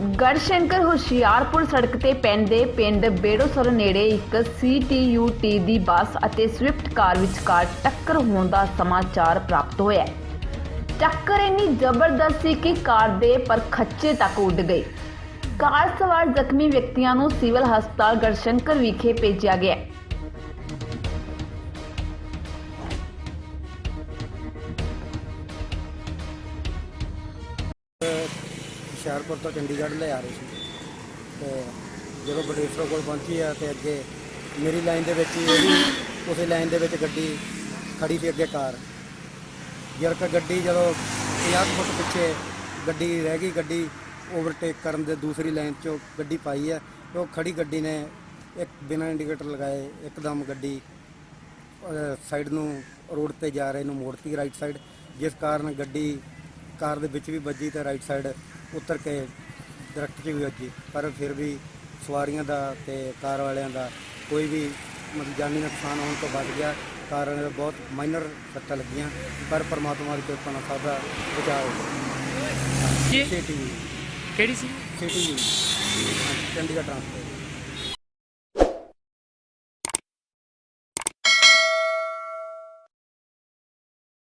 ਗੜਸ਼ੰਕਰ ਹੁਸ਼ਿਆਰਪੁਰ ਸੜਕ ਤੇ ਪੈਂਦੇ ਪਿੰਡ ਬੇੜੋਸਰ ਨੇੜੇ ਇੱਕ ਸੀਟੀਯੂਟੀ ਦੀ ਬੱਸ ਅਤੇ ਸਵਿਫਟ ਕਾਰ ਵਿਚਕਾਰ ਟੱਕਰ ਹੋਣ ਦਾ ਸਮਾਚਾਰ ਪ੍ਰਾਪਤ ਹੋਇਆ ਹੈ। ਟੱਕਰ ਇੰਨੀ ਜ਼ਬਰਦਸਤ ਸੀ ਕਿ ਕਾਰ ਦੇ ਪਰਖੱਚੇ ਤੱਕ ਉੱਡ ਗਈ ਕਾਰ ਸਵਾਰ ਜ਼ਖਮੀ ਵਿਅਕਤੀਆਂ ਨੂੰ ਸਿਵਲ ਹਸਪਤਾਲ ਗੜਸ਼ੰਕਰ ਵਿਖੇ ਭੇਜਿਆ ਗਿਆ ਹੁਸ਼ਿਆਰਪੁਰ ਤੋਂ ਚੰਡੀਗੜ੍ਹ ਲੈ ਆ ਰਹੇ ਸੀ। ਤੇ ਜਦੋਂ ਬਡੇਸਰ ਕੋਲ ਪਹੁੰਚੀ ਆ ਤੇ ਅੱਗੇ ਮੇਰੀ ਲਾਈਨ ਦੇ ਵਿੱਚ ਹੀ ਇਹ ਉਸੇ ਲਾਈਨ ਦੇ ਵਿੱਚ ਗੱਡੀ ਖੜੀ ਸੀ ਅੱਗੇ ਕਾਰ। ਜਰਕ ਗੱਡੀ ਜਦੋਂ 50 ਫੁੱਟ ਪਿੱਛੇ ਗੱਡੀ ਰਹਿ ਗਈ, ਗੱਡੀ ਓਵਰਟੇਕ ਕਰਨ ਦੇ ਦੂਸਰੀ ਲਾਈਨ 'ਚੋਂ ਗੱਡੀ ਪਾਈ ਹੈ ਉਹ ਖੜੀ ਗੱਡੀ ਨੇ ਇੱਕ ਬਿਨਾਂ ਇੰਡੀਕੇਟਰ ਲਗਾਏ ਇੱਕਦਮ ਗੱਡੀ ਸਾਈਡ ਨੂੰ ਰੋਡ ਤੇ ਜਾ ਰਹੇ ਨੂੰ ਮੋੜਤੀ ਰਾਈਟ ਸਾਈਡ ਜਿਸ ਕਾਰਨ ਗੱਡੀ ਕਾਰ ਦੇ ਵਿੱਚ ਵੀ ਵੱਜੀ ਤੇ ਰਾਈਟ ਸਾਈਡ ਉਤਰ ਕੇ ਦਰਖਤ 'ਚ ਵੀ ਵੱਜੀ ਪਰ ਫਿਰ ਵੀ ਸਵਾਰੀਆਂ ਦਾ ਤੇ ਕਾਰ ਵਾਲਿਆਂ ਦਾ ਕੋਈ ਵੀ ਮਤਲਬ ਜਾਨੀ ਨੁਕਸਾਨ ਹੋਣ ਤੋਂ ਬਚ ਗਿਆ ਕਾਰ ਵਾਲਿਆਂ ਦਾ ਬਹੁਤ ਮਾਈਨਰ ਸੱਟਾਂ ਲੱਗੀਆਂ ਪਰ ਪਰਮਾਤਮਾ ਦੀ ਕਿਰਪਾ ਨਾਲ ਦਾ ਬਚਾਅ ਹੋ ਗਿਆ। ਇਹ ਸਿਟੀ ਕਿਹੜੀ ਸੀ? City Chandigarh transport